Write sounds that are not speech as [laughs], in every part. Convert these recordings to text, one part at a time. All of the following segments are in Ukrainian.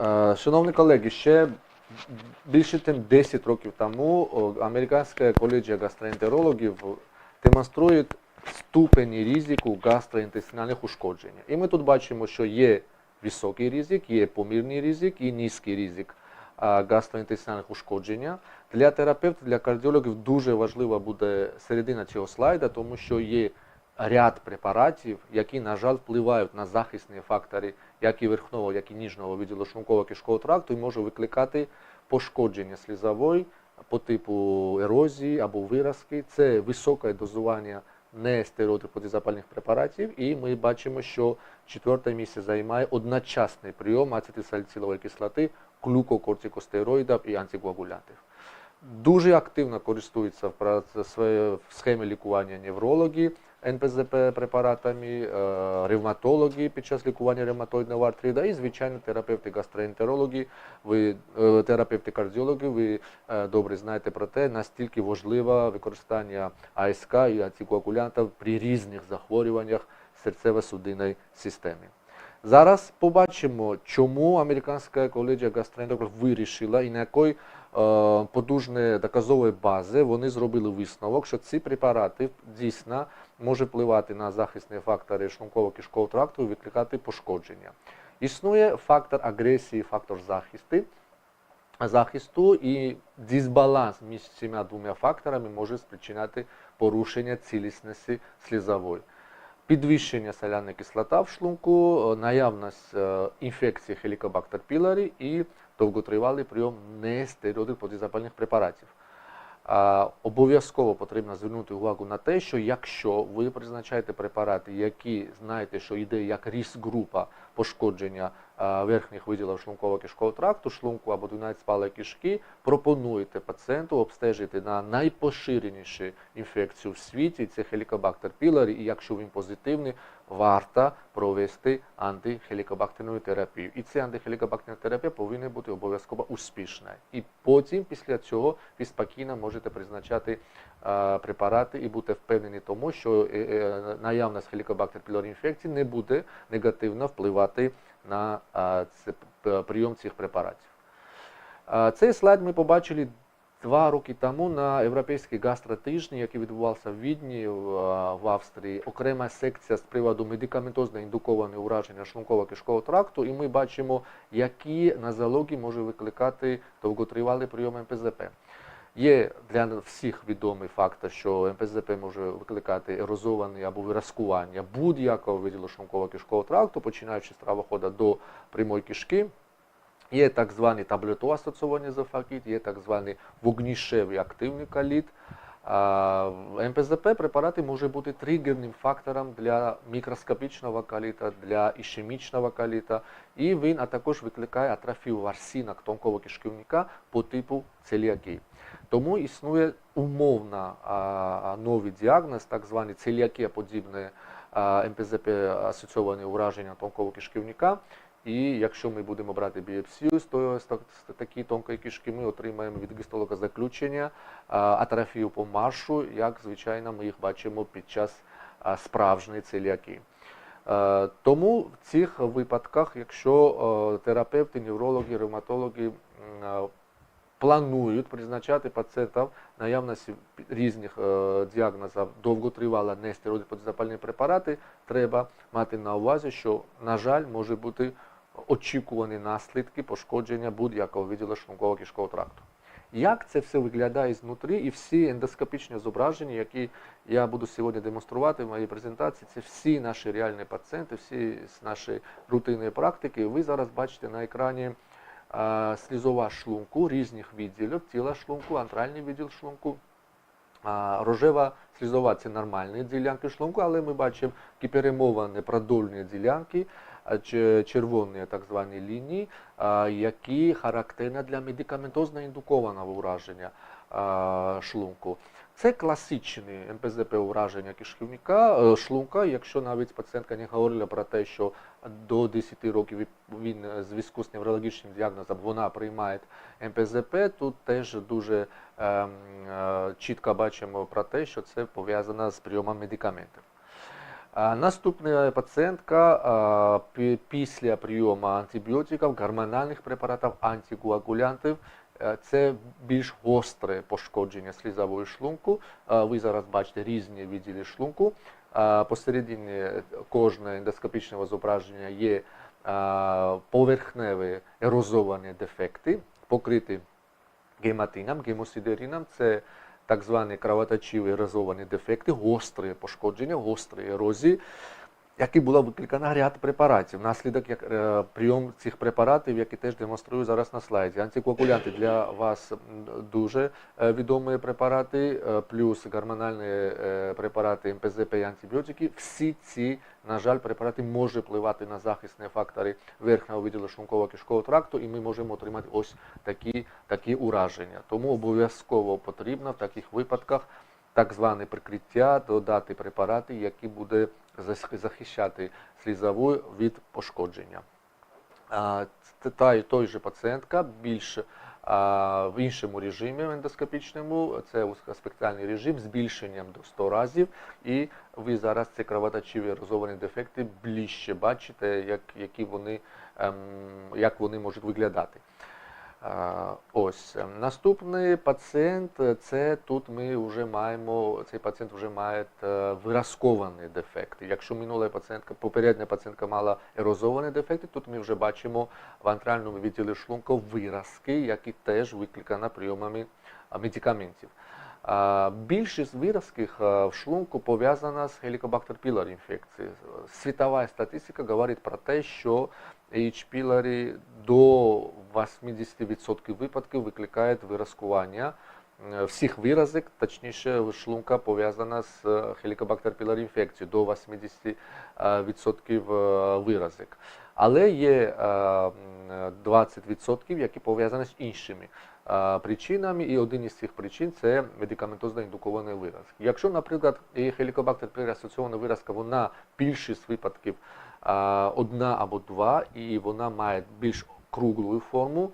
Е, Шановні колеги, ще більше ніж 10 років тому Американська колегія гастроентерологів демонструє ступень ризику гастроінтестинальних ушкоджень. І ми тут бачимо, що є високий ризик, є помірний ризик і низький ризик гастроінтестинальних ушкодження. Для терапевтів, для кардіологів дуже важлива буде середина цього слайда, тому що є ряд препаратів, які, на жаль, впливають на захисні фактори як і верхнього, як і ніжного відділу шлунково кишкового тракту і може викликати пошкодження слізової по типу ерозії або виразки. Це високе дозування нестероїдів протизапальних препаратів, і ми бачимо, що четверте місце займає одночасний прийом ацетилсаліцилової кислоти, глюкокортикостероїдів і антикоагулянтів. Дуже активно користуються в схемі лікування неврологи НПЗП препаратами, е, ревматологи під час лікування ревматоїдного артрита і, звичайно, терапевти гастроентерологи, ви, е, терапевти кардіологи, ви е, добре знаєте про те, настільки важливе використання АСК і антикоагулянтів при різних захворюваннях серцево-судинної системи. Зараз побачимо, чому американська колегія гастроентерологів вирішила і на е, подужної доказової бази вони зробили висновок, що ці препарати дійсно можуть впливати на захисні фактори шлунково-кишкового тракту і викликати пошкодження. Існує фактор агресії, фактор захисту, захисту і дисбаланс між цими двома факторами може спричиняти порушення цілісності слізової. Підвищення соляна кислота в шлунку, е, наявність е, інфекції Helicobacter pylori і довготривалий прийом нестероїдних протизапальних препаратів. Обов'язково потрібно звернути увагу на те, що якщо ви призначаєте препарати, які знаєте, що йде як риск-група пошкодження а, верхніх виділів шлунково-кишкового тракту, шлунку або дванадцять спалої кишки, пропонуєте пацієнту обстежити на найпоширеніші інфекцію в світі, це Helicobacter pylori, і якщо він позитивний, варто провести антихелікобактерну терапію. І ця антихелікобактерна терапія повинна бути обов'язково успішна. І потім, після цього, ви спокійно можете призначати е, препарати і бути впевнені тому, що е, е, наявність Helicobacter pylori інфекції не буде негативно впливати на прийом цих препаратів. Цей слайд ми побачили два роки тому на європейській гастротижні, який відбувався в Відні в, Австрії, окрема секція з приводу медикаментозно індукованого ураження шлунково-кишкового тракту, і ми бачимо, які нозології може викликати довготривалий прийом МПЗП. Є для всіх відомий факт, що МПЗП може викликати ерозований або виразкування будь-якого виділу шлунково-кишкового тракту, починаючи з травохода до прямої кишки. Є так званий таблетоасоційований зафакіт, є так званий вогнішевий активний каліт. МПЗП препарати можуть бути тригерним фактором для мікроскопічного каліта, для ішемічного каліта, і він також викликає атрофію ворсинок тонкого кишківника по типу целіакії. Тому існує умовно новий діагноз, так званий целіакія подібне МПЗП асоційоване ураження тонкого кишківника. І якщо ми будемо брати біопсію з, такої тонкої кишки, ми отримаємо від гістолога заключення атрофію по маршу, як звичайно ми їх бачимо під час справжньої целіакії. Е, Тому в цих випадках, якщо терапевти, неврологи, ревматологи планують призначати пацієнтам наявності різних діагнозів довготривала нестероїдні протизапальні препарати, треба мати на увазі, що, на жаль, може бути очікувані наслідки пошкодження будь-якого відділу шлунково кишкового тракту. Як це все виглядає знутрі, і всі ендоскопічні зображення, які я буду сьогодні демонструвати в моїй презентації, це всі наші реальні пацієнти, всі з нашої рутинної практики. Ви зараз бачите на екрані е, слізова шлунку різних відділів, тіла шлунку, антральний відділ шлунку. Рожева слізова це нормальні ділянки шлунку, але ми бачимо кіперемовані продольні ділянки, червоні так звані лінії, які характерні для медикаментозно індукованого ураження шлунку. Це класичне МПЗП ураження кишківника, е, шлунка, якщо навіть пацієнтка не говорила про те, що до 10 років він е, в зв'язку з неврологічним діагнозом вона приймає МПЗП, тут теж дуже ем, е, чітко бачимо про те, що це пов'язано з прийомом медикаментів. Наступна пацієнтка після прийому антибіотиків, гормональних препаратів, антикоагулянтів. е, Це більш гостре пошкодження слізової шлунку. Ви зараз бачите різні відділи шлунку. Посередині кожного ендоскопічного зображення є поверхневі ерозовані дефекти, покриті гематином, гемосидерином. Це так звані кровоточиві ерозовані дефекти, гострі пошкодження, гострі ерозії, які була викликана ряд препаратів. Наслідок як е, прийом цих препаратів, які теж демонструю зараз на слайді. Антикоагулянти для вас дуже е, відомі препарати, е, плюс гормональні препарати МПЗП і антибіотики. Всі ці, на жаль, препарати можуть впливати на захисні фактори верхнього відділу шлунково-кишкового тракту, і ми можемо отримати ось такі, такі ураження. Тому обов'язково потрібно в таких випадках так зване прикриття, додати препарати, які буде захищати слізову від пошкодження. Та і той же пацієнтка більш в іншому режимі ендоскопічному, це вузькоспектральний режим збільшенням до 100 разів. І ви зараз ці кровоточиві ерозовані дефекти ближче бачите, як, ем, як вони можуть виглядати. Ось ем, наступний пацієнт. е, Це тут ми вже маємо. Цей пацієнт вже має виразкований дефект. Якщо минула пацієнтка, попередня пацієнтка мала ерозовані дефекти, тут ми вже бачимо в антральному відділі шлунку виразки, які теж викликані прийомами медикаментів. Більшість виразків в шлунку пов'язана з Helicobacter pylori інфекцією. Світова статистика говорить про те, що H. pylori до 80% випадків викликають виразкування е, всіх виразок, точніше шлунка пов'язана з е, Helicobacter pylori інфекцією до 80% е, виразок. Але є е, 20%, які пов'язані з іншими е, причинами, і один із цих причин це медикаментозно індукований виразки. Якщо, наприклад, і Helicobacter pylori асоційована виразка, вона більшість випадків одна або два, і вона має більш круглу форму.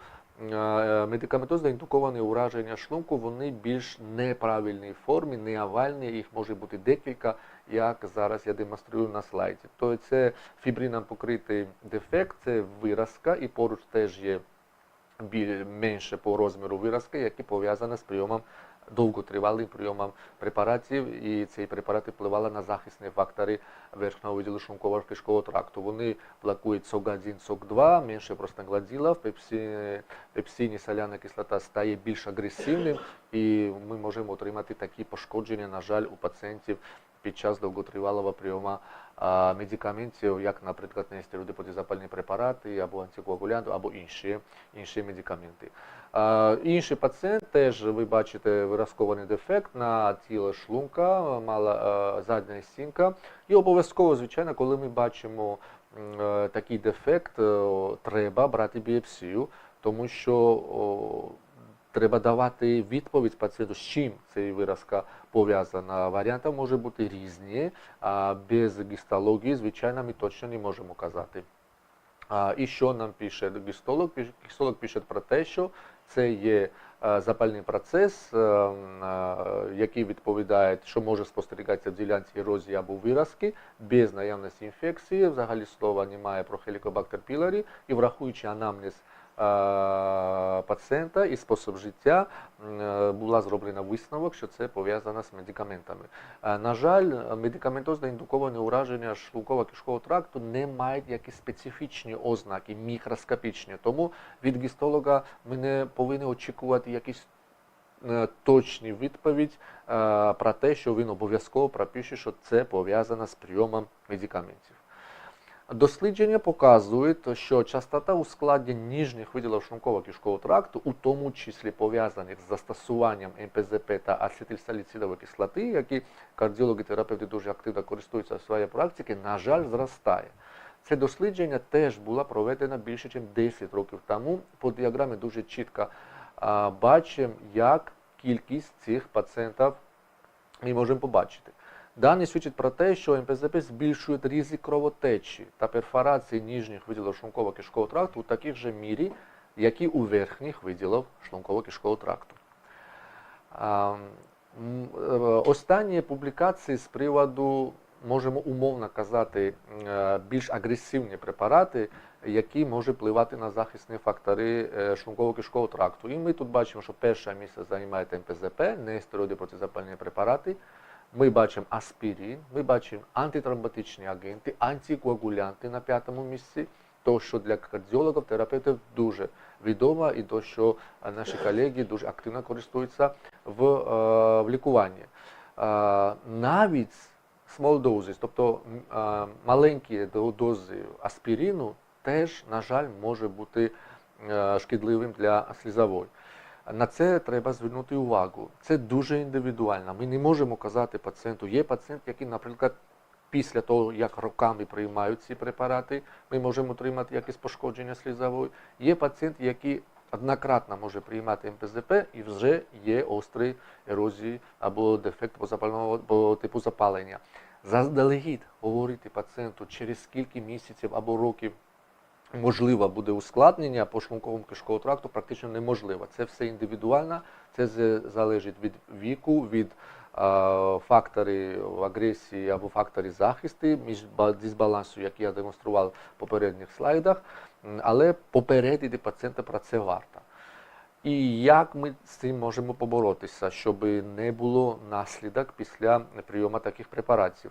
Медикаментозно індуковані ураження шлунку, вони більш неправильній формі, не овальні, їх може бути декілька, як зараз я демонструю на слайді. То це фібрином покритий дефект, це виразка, і поруч теж є менше по розміру виразки, які пов'язані з прийомом довготривалим прийомом препаратів, і ці препарати впливали на захисні фактори верхнього відділу шлунково кишкового тракту. Вони блокують СОК-1, СОК-2, менше простагладілів, пепсі, пепсині соляна кислота стає більш агресивним, і ми можемо отримати такі пошкодження, на жаль, у пацієнтів під час довготривалого прийому медикаментів, як, наприклад, нестероїди протизапальні препарати, або антикоагулянти, або інші, інші медикаменти. Інший пацієнт теж ви бачите виразкований дефект на тіло шлунка, мала задня стінка. І обов'язково, звичайно, коли ми бачимо е, такий дефект, треба брати біопсію, тому що треба давати відповідь пацієнту, з чим ця виразка пов'язана. Варіанти можуть бути різні, а без гістології, звичайно, ми точно не можемо казати. І що нам пише гістолог? Гістолог пише про те, що це є запальний процес, е, м, е, який відповідає, що може спостерігатися в ділянці ерозії або виразки без наявності інфекції. Взагалі слова немає про Helicobacter pylori і врахуючи анамнез пацієнта і спосіб життя, була зроблена висновок, що це пов'язано з медикаментами. На жаль, медикаментозно індуковане ураження шлунково-кишкового тракту не мають якісь специфічні ознаки, мікроскопічні. Тому від гістолога ми не повинні очікувати якісь е, точні відповідь про те, що він обов'язково пропише, що це пов'язано з прийомом медикаментів. Дослідження показують, що частота ускладнень ніжніх виділів шлунково-кишкового тракту, у тому числі пов'язаних з застосуванням МПЗП та ацетилсаліцидової кислоти, які кардіологи терапевти дуже активно користуються в своїй практиці, на жаль, зростає. Це дослідження теж було проведено більше, ніж 10 років тому. По діаграмі дуже чітко бачимо, як кількість цих пацієнтів ми можемо побачити. Дані свідчать про те, що МПЗП збільшує ризик кровотечі та перфорації ніжніх виділів шлунково-кишкового тракту у таких же мірі, як і у верхніх виділів шлунково-кишкового тракту. А, е, Останні публікації з приводу можемо умовно казати е, більш агресивні препарати, які можуть впливати на захисні фактори е, шлунково-кишкового тракту. І ми тут бачимо, що перше місце займає МПЗП, не стероїди протизапальні препарати. Ми бачимо аспірин, ми бачимо антитромботичні агенти, антикоагулянти на п'ятому місці. То, що для кардіологів, терапевтів дуже відомо, і то, що е, наші колеги дуже активно користуються в, е, в лікуванні. Е, навіть small doses, тобто маленькі дози аспірину, теж, на жаль, може бути шкідливим для слізової. На це треба звернути увагу. Це дуже індивідуально. Ми не можемо казати пацієнту. Є пацієнт, який, наприклад, після того, як роками приймають ці препарати, ми можемо отримати якесь пошкодження слізової. Є пацієнт, який однократно може приймати МПЗП і вже є острі ерозії або дефект по, типу запалення. Заздалегідь говорити пацієнту, через скільки місяців або років можливо буде ускладнення по шлунковому кишковому тракту, практично неможливо. Це все індивідуально, це залежить від віку, від факторів агресії або факторів захисту, між дисбалансу, який я демонстрував в попередніх слайдах. Але попередити пацієнта про це варто. І як ми з цим можемо поборотися, щоб не було наслідок після прийому таких препаратів?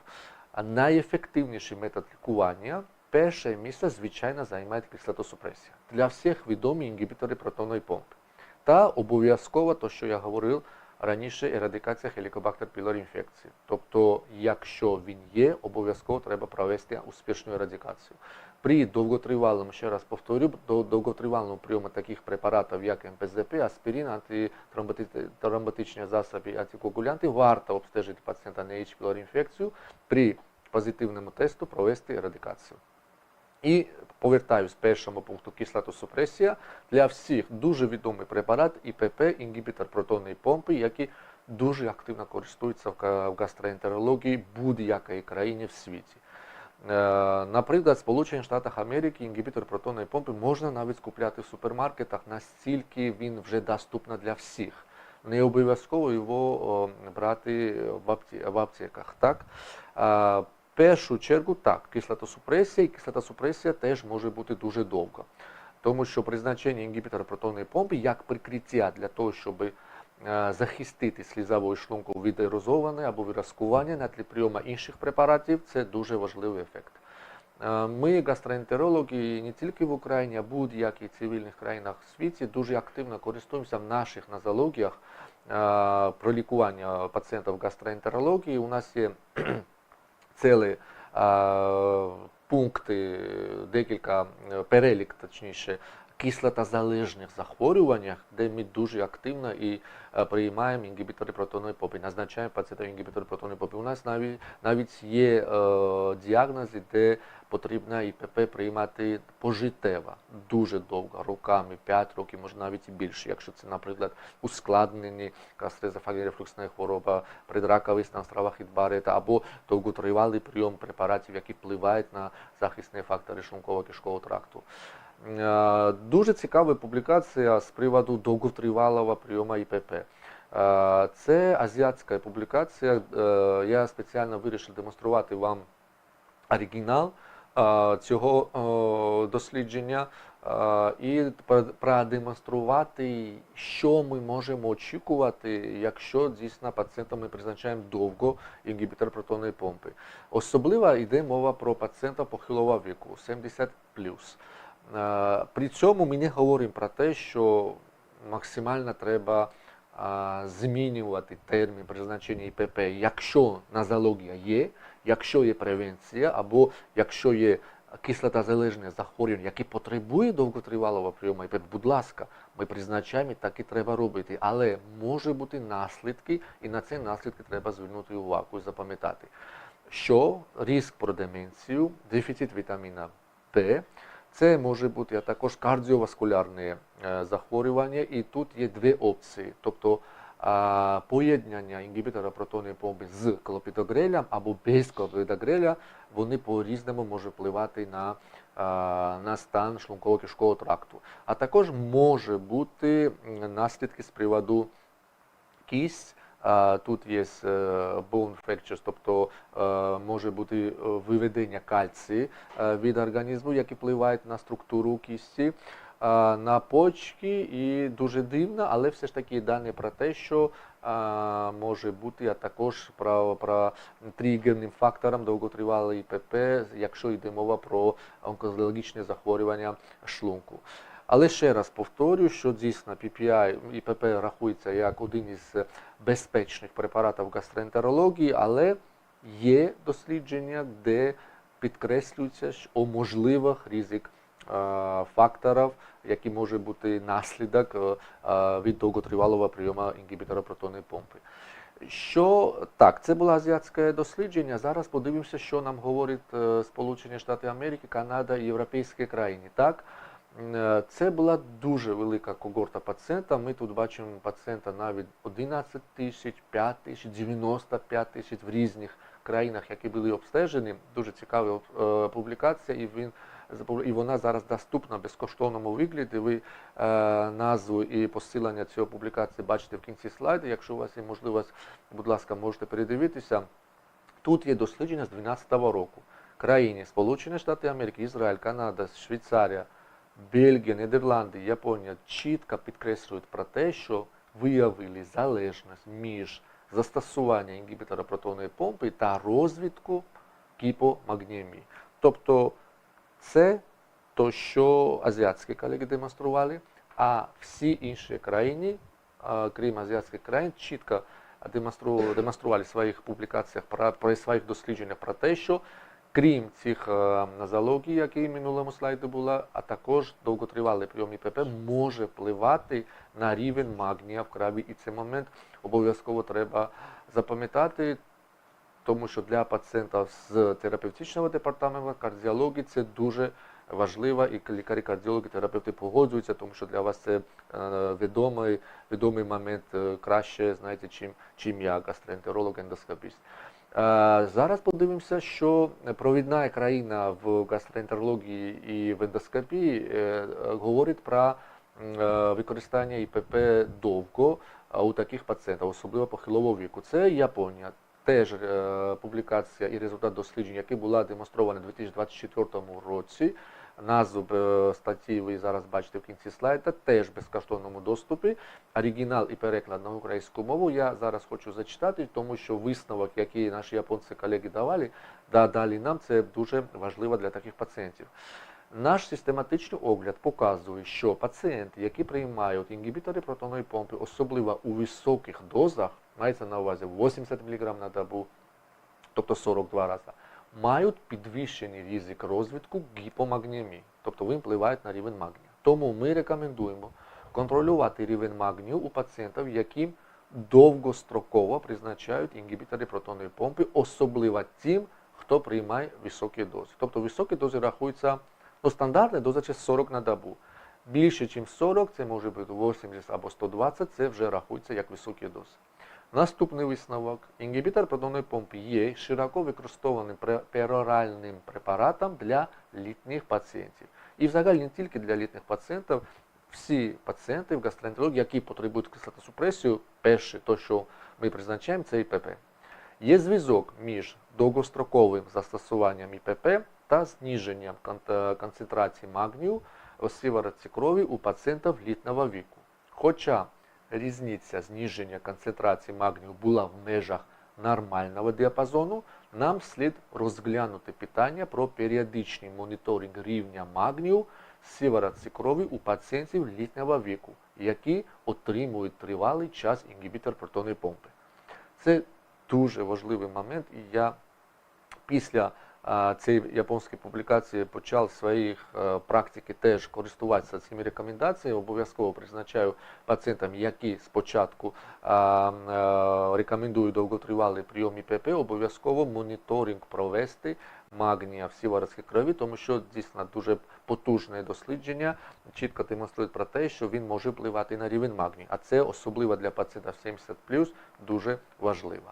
А найефективніший метод лікування перше місце, звичайно, займає кислотосупресія. Для всіх відомі інгібітори протонної помпи. Та обов'язково, то, що я говорив раніше, ерадикація Helicobacter pylori інфекції. Тобто, якщо він є, обов'язково треба провести успішну ерадикацію. При довготривалому, ще раз повторю, до довготривалому прийому таких препаратів, як МПЗП, аспірин, антитромботичні засоби, антикоагулянти, варто обстежити пацієнта на H. pylori інфекцію при позитивному тесту провести ерадикацію. І повертаюсь першому пункту кислотосупресія. Для всіх дуже відомий препарат ІПП, інгібітор протонної помпи, який дуже активно користується в гастроентерології будь-якої країни в світі. Е, Наприклад, в Сполучених Штатах Америки інгібітор протонної помпи можна навіть купляти в супермаркетах, настільки він вже доступний для всіх. Не обов'язково його брати в аптеках. Так? В першу чергу так, кислотосупресія, і кислотосупресія теж може бути дуже довго. Тому що призначення інгібітора протонної помпи як прикриття для того, щоб е, захистити слізову шлунку від ерозованої або виразкування на тлі прийому інших препаратів, це дуже важливий ефект. Е, Ми, гастроентерологи, не тільки в Україні, а будь-яких цивільних країнах світі дуже активно користуємося в наших нозологіях е, про лікування пацієнтів гастроентерології. У нас є цілі е, пункти, декілька е, перелік, точніше, кислотозалежних захворюваннях, де ми дуже активно і е, приймаємо інгібітори протонної помпи, назначаємо пацієнтам інгібітори протонної помпи. У нас навіть, навіть є е, діагнози, де потрібно ІПП приймати пожиттєво, дуже довго, роками, 5 років, може навіть і більше, якщо це, наприклад, ускладнені гастроезофагія рефлюксна хвороба, предраковий стан стравахід Барета або довготривалий прийом препаратів, які впливають на захисні фактори шлунково-кишкового тракту. Е, Дуже цікава публікація з приводу довготривалого прийому ІПП. Е, Це азіатська публікація. Е, Я спеціально вирішив демонструвати вам оригінал цього дослідження і продемонструвати, що ми можемо очікувати, якщо дійсно пацієнтам ми призначаємо довго інгібітор протонної помпи. Особливо йде мова про пацієнта похилого віку 70 Е, При цьому ми не говоримо про те, що максимально треба змінювати термін призначення ІПП, якщо нозологія є, якщо є превенція, або якщо є кислотозалежне захворювання, яке потребує довготривалого прийому ІПП, будь ласка, ми призначаємо, так і треба робити. Але може бути наслідки, і на ці наслідки треба звернути увагу і запам'ятати, що? Ризик про деменцію, дефіцит вітаміна Д, це може бути також кардіоваскулярне е, захворювання, і тут є дві опції. Тобто поєднання інгібітора протонної помпи з клопідогрелем або без клопідогреля, вони по-різному можуть впливати на, на стан шлунково-кишкового тракту. А також може бути наслідки з приводу кість Тут є е, bone fractures, тобто е, може бути е, виведення кальцію е, від організму, які впливають на структуру кісті, на почки, і дуже дивно, але все ж таки дані про те, що може бути, а також про, про тригерним фактором довготривалий ІПП, якщо йде мова про онкологічне захворювання шлунку. Але ще раз повторюю, що дійсно PPI і ПП рахується як один із безпечних препаратів гастроентерології, але є дослідження, де підкреслюється о можливих ризик факторів, які може бути наслідок е, від довготривалого прийому інгібітора протонної помпи. Що так, це було азіатське дослідження. Зараз подивимося, що нам говорить е, Сполучені Штати Америки, Канада і європейські країни. Так, це була дуже велика когорта пацієнта. Ми тут бачимо пацієнта навіть 11 тисяч, 5 тисяч, 95 тисяч в різних країнах, які були обстежені. Дуже цікава е, публікація, і він і вона зараз доступна в безкоштовному вигляді. Ви е, назву і посилання цієї публікації бачите в кінці слайду. Якщо у вас є можливість, будь ласка, можете передивитися. Тут є дослідження з 2012 року. Країни Сполучені Штати Америки, Ізраїль, Канада, Швейцарія. Бельгія, Нідерланди, Японія чітко підкреслюють про те, що виявили залежність між застосуванням інгібітора протонної помпи та розвитку гіпомагнемії. Тобто це то, що азіатські колеги демонстрували, а всі інші країни, крім азіатських країн, чітко демонстрували в своїх публікаціях про своїх дослідженнях про те, що Крім цих е, нозологій, які в минулому слайді була, а також довготривалий прийом ІПП може впливати на рівень магнія в крові. І цей момент обов'язково треба запам'ятати, тому що для пацієнта з терапевтичного департаменту кардіології це дуже важливо, і лікарі кардіологи, терапевти погоджуються, тому що для вас це е, відомий момент е, краще, знаєте, чим я, гастроентеролог, ендоскопіст. Зараз подивимося, що провідна країна в гастроентерології і в ендоскопії е, говорить про е, використання ІПП довго у таких пацієнтів, особливо похилого віку. Це Японія. Теж е, публікація і результат досліджень, які була демонстрована у 2024 році назву е, статті ви зараз бачите в кінці слайда, теж в безкоштовному доступі. Оригінал і переклад на українську мову я зараз хочу зачитати, тому що висновок, який наші японці колеги давали, дали нам, це дуже важливо для таких пацієнтів. Наш систематичний огляд показує, що пацієнти, які приймають інгібітори протонної помпи, особливо у високих дозах, мається на увазі 80 мг на добу, тобто 42 рази, мають підвищений ризик розвитку гіпомагнемії, тобто вони впливають на рівень магнію. Тому ми рекомендуємо контролювати рівень магнію у пацієнтів, яким довгостроково призначають інгібітори протонної помпи, особливо тим, хто приймає високі дози. Тобто високі дози рахуються, ну, стандартна доза це 40 на добу. Більше, ніж 40, це може бути 80 або 120, це вже рахується як високі дози. Наступний висновок. Інгібітор протонної помпи є широко використованим пероральним препаратом для літніх пацієнтів. І взагалі не тільки для літніх пацієнтів, всі пацієнти в гастроентерології, які потребують кислотосупресію, перше, то, що ми призначаємо, це ІПП. Є зв'язок між довгостроковим застосуванням ІПП та зниженням концентрації магнію у сиворотці крові у пацієнтів літнього віку. Хоча різниця зниження концентрації магнію була в межах нормального діапазону, нам слід розглянути питання про періодичний моніторинг рівня магнію сиворотці крові у пацієнтів літнього віку, які отримують тривалий час інгібітор протонної помпи. Це дуже важливий момент, і я після цієї японської публікації почав своїх е, практики теж користуватися цими рекомендаціями. Обов'язково призначаю пацієнтам, які спочатку е, рекомендують довготривалий прийом ІПП, обов'язково моніторинг провести магнія в сіворотській крові, тому що дійсно дуже потужне дослідження чітко демонструє про те, що він може впливати на рівень магнію. А це особливо для пацієнтів 70 дуже важливо.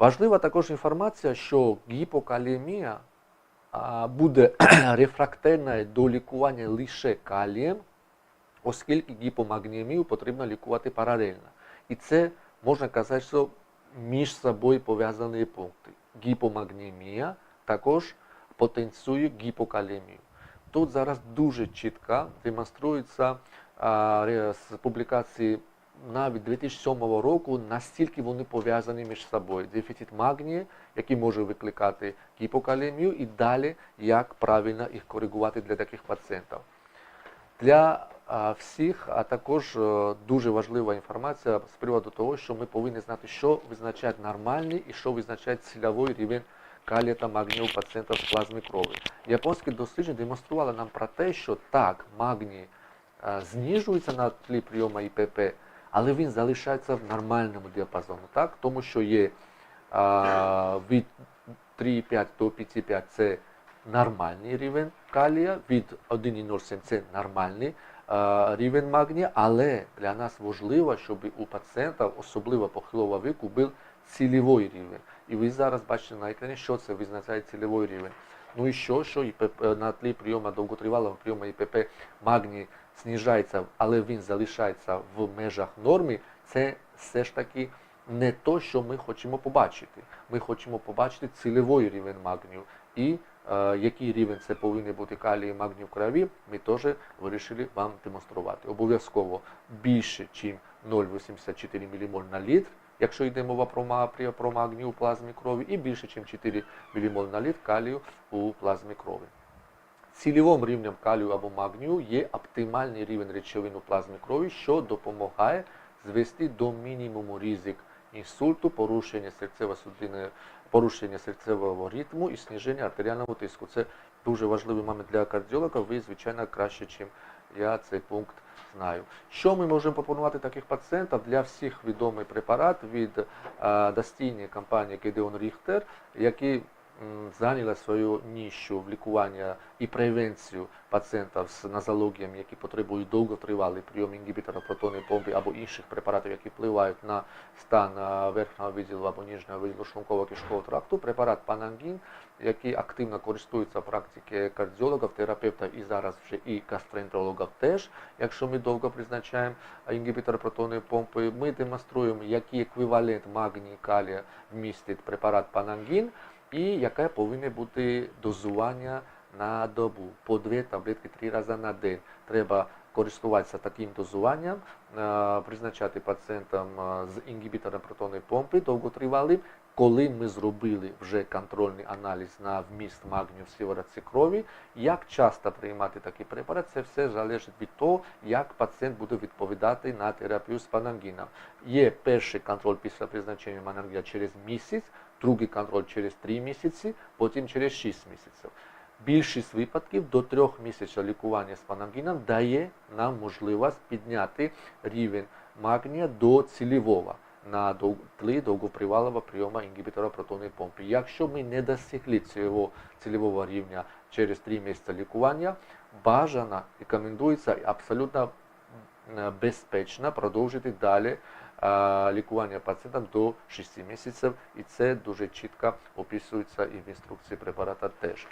Важлива також інформація, що гіпокаліємія буде [clears throat] рефрактерною до лікування лише калієм, оскільки гіпомагніємію потрібно лікувати паралельно. І це можна казати, що між собою пов'язані пункти. Гіпомагнемія також потенціює гіпокалемію. Тут зараз дуже чітко демонструється з публікації навіть 2007 року, настільки вони пов'язані між собою. Дефіцит магнію, який може викликати гіпокалемію, і далі як правильно їх коригувати для таких пацієнтів. Для всіх, а також е, дуже важлива інформація з приводу того, що ми повинні знати, що визначає нормальний і що визначає цільовий рівень калія та магнію у пацієнта з плазми крові. Японське дослідження демонструвало нам про те, що так, магній е, знижується на тлі прийому ІПП, але він залишається в нормальному діапазоні, так? тому що є а, від 3,5 до 5,5 це нормальний рівень калія, від 1,07 це нормальний а, рівень магнія, але для нас важливо, щоб у пацієнта, особливо похилого віку, був цільовий рівень. І ви зараз бачите на екрані, що це визначає цільовий рівень. Ну і що, що ІПП, на тлі прийому довготривалого прийому ІПП магній знижається, але він залишається в межах норми, це все ж таки не то, що ми хочемо побачити. Ми хочемо побачити цільовий рівень магнію. І е, який рівень це повинен бути калій і магній в крові, ми теж вирішили вам демонструвати. Обов'язково більше, ніж 0,84 ммоль на літр, якщо йде мова про, ма- при- про магній у плазмі крові, і більше, ніж 4 ммоль на літр калію у плазмі крові. Цільовим рівнем калію або магнію є оптимальний рівень речовин у плазмі крові, що допомагає звести до мінімуму ризик інсульту, порушення серцево-судинної, порушення серцевого ритму і зниження артеріального тиску. Це дуже важливий момент для кардіолога. Ви, звичайно, краще, ніж я цей пункт знаю. Що ми можемо пропонувати таких пацієнтів? Для всіх відомий препарат від е, достійної компанії Gedeon Richter, який м, зайняла свою нішу в лікування і превенцію пацієнтів з нозологіями, які потребують довготривалий прийом інгібітора протонної помпи або інших препаратів, які впливають на стан е, верхнього відділу або ніжнього відділу шлунково кишкового тракту. Препарат Панангін, який активно користується в практиці кардіологів, терапевтів і зараз вже і гастроентерологів теж. Якщо ми довго призначаємо інгібітор протонної помпи, ми демонструємо, який еквівалент магнію калія вмістить препарат Панангін і яке повинне бути дозування на добу. По дві таблетки три рази на день. Треба користуватися таким дозуванням, е, призначати пацієнтам е, з інгібітором протонної помпи довготривалим, коли ми зробили вже контрольний аналіз на вміст магнію в сиворотці крові, як часто приймати такий препарат, це все залежить від того, як пацієнт буде відповідати на терапію з панангіном. Є перший контроль після призначення панангіна через місяць, другий контроль через 3 місяці, потім через 6 місяців. Більшість випадків до трьох місяців лікування з панангіном дає нам можливість підняти рівень магнія до цільового на тлі довготривалого прийому інгібітора протонної помпи. Якщо ми не досягли цього цільового рівня через 3 місяці лікування, бажано рекомендується абсолютно безпечно продовжити далі лікування пацієнтам до 6 місяців, і це дуже чітко описується і в інструкції препарата теж.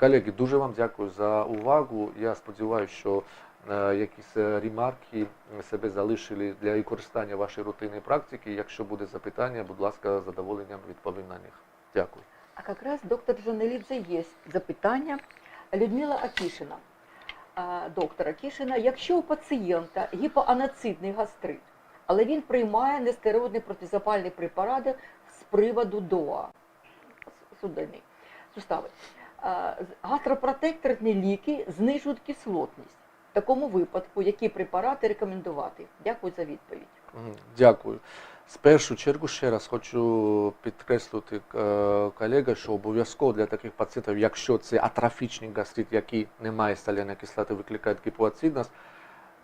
Колеги, дуже вам дякую за увагу. Я сподіваюся, що е, якісь е, ремарки себе залишили для використання вашої рутинної практики. Якщо буде запитання, будь ласка, задоволенням відповім на них. Дякую. А как раз доктор Жанелідзе є запитання. Людмила Акішина. А, Доктор Акішина, якщо у пацієнта гіпоанацидний гастрит, але він приймає нестероїдні протизапальні препарати з приводу ДОА, судини, сустави, гастропротекторні ліки знижують кислотність. В такому випадку, які препарати рекомендувати? Дякую за відповідь. Дякую. З першу чергу ще раз хочу підкреслити е, колега, що обов'язково для таких пацієнтів, якщо це атрофічний гастрит, який не має соляної кислоти, викликає гіпоацидність,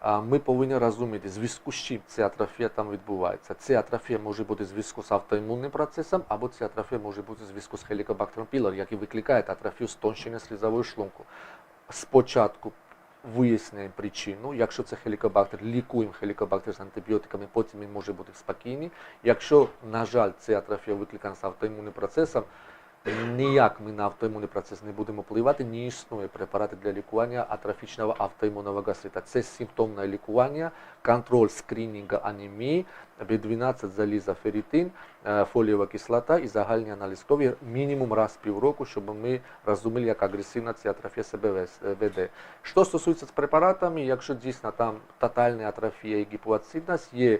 ми повинні розуміти, в зв'язку з чим ця атрофія там відбувається. Ця атрофія може бути зв'язку з автоімунним процесом, або ця атрофія може бути зв'язку з Helicobacter pylori, який викликає атрофію стонщення слізової шлунку. Спочатку виясняємо причину. Якщо це хелікобактер, лікуємо хелікобактер з антибіотиками, потім він може бути спокійний. Якщо, на жаль, ця атрофія викликана з автоімунним процесом, ніяк ми на автоімунний процес не будемо впливати, не існує препарати для лікування атрофічного автоімунного гастрита. Це симптомне лікування, контроль скринінгу анемії, B12 заліза, ферритин, е, фолієва кислота і загальні аналіз крові мінімум раз в півроку, щоб ми розуміли, як агресивна ця атрофія себе вес- веде. Що стосується препаратами, якщо дійсно там тотальна атрофія і гіпоацидність, є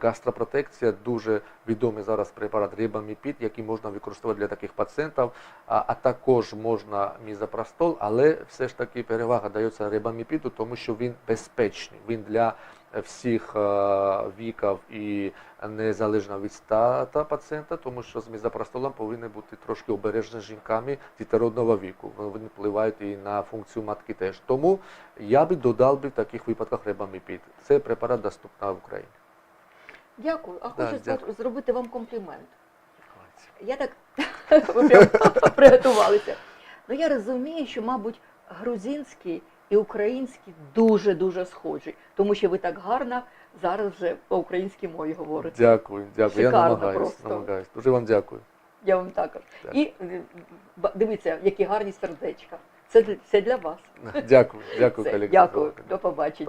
гастропротекція, дуже відомий зараз препарат рибаміпід, який можна використовувати для таких пацієнтів, а, а також можна мізопростол, але все ж таки перевага дається рибаміпіду, тому що він безпечний. Він для всіх е, віків і незалежно від стата пацієнта, тому що з мізопростолом повинні бути трошки обережні з жінками дітородного віку. Вони впливають і на функцію матки теж. Тому я би додав би в таких випадках рибаміпід. Це препарат доступний в Україні. Дякую. А Да, хочу дякую. зробити вам комплімент. Я так [laughs] [laughs] приготувалися. Ну я розумію, що, мабуть, грузинський і українські дуже-дуже схожі, тому що ви так гарно зараз вже по українській мові говорите. Дякую, дякую. Я намагаюсь, просто. намагаюсь. Дуже вам дякую. Я вам також. Так. І е, дивіться, які гарні сердечка. Це для- все для вас. Дякую, дякую, Все, колеги. Дякую, до побачення.